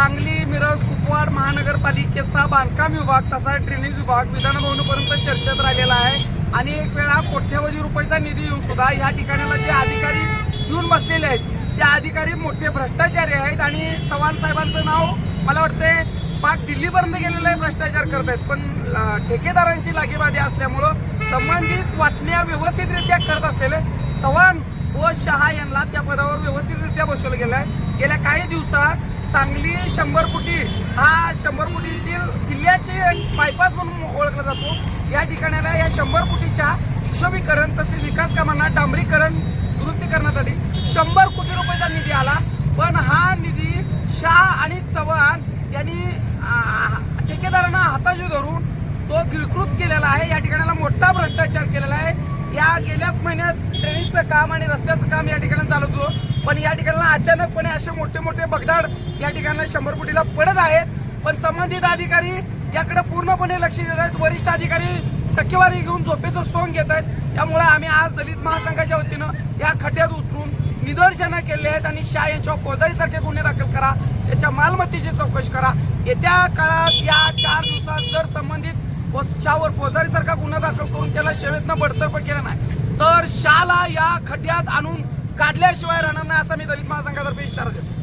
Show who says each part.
Speaker 1: सांगली मिरज कुपवाड महानगरपालिकेचा बांधकाम विभाग तसा ड्रेनेज विभाग विधानभवनपर्यंत चर्चेत राहिलेला आहे. आणि एक वेळा कोट्यवधी रुपयाचा निधी येऊन सुद्धा ह्या ठिकाणाला जे अधिकारी येऊन बसलेले आहेत त्या अधिकारी मोठे भ्रष्टाचारी आहेत आणि चव्हाण साहेबांचं नाव मला वाटते पाक दिल्लीपर्यंत गेलेलं आहे भ्रष्टाचार करत आहेत पण ठेकेदारांची लागेबाधी असल्यामुळं संबंधित वाटण्या व्यवस्थितरित्या करत असलेले चव्हाण व शहा यांना त्या पदावर व्यवस्थितरित्या बसवलं गेलं आहे गेल्या काही दिवसात सांगली शंभर कोटी हा शंभर कोटीतील जिल्ह्याचे बायपास म्हणून ओळखला जातो. या ठिकाणाला या शंभर कोटीच्या सुशोभीकरण तसेच विकास कामांना डांबरीकरण दुरुस्ती करण्यासाठी शंभर कोटी रुपयाचा निधी आला. पण हा निधी शाह आणि चव्हाण यांनी ठेकेदारांना हाताशी धरून तो गिळकृत केलेला आहे. या ठिकाणाला मोठा भ्रष्टाचार केलेला आहे. या गेल्याच महिन्यात ट्रेनिंगचं काम आणि रस्त्याचं काम या ठिकाणी चालत होतं. पण या ठिकाणाला अचानकपणे असे मोठे मोठे बगदाड या ठिकाणी शंभर कोटीला पडत आहेत. पण संबंधित अधिकारी याकडे पूर्णपणे लक्ष देत आहेत. वरिष्ठ अधिकारी टक्केवारी घेऊन झोपेचं सोंग घेत आहेत. त्यामुळे आम्ही आज दलित महासंघाच्या वतीनं या खड्ड्यात उतरून निदर्शनं केले आहेत आणि शाह यांच्यावर फौजदारीसारखे गुन्हे दाखल करा. त्याच्या मालमत्तेची चौकशी करा. येत्या काळात या चार दिवसात जर संबंधित शावर शाहवर गुन्हा दाखल करून त्याला शेवेतनं बडतर्फ केलं नाही. तर शाला या खड्ड्यात आणून काढल्याशिवाय राहणार नाही असा मी दलित महासंघातर्फे इशारा देतो.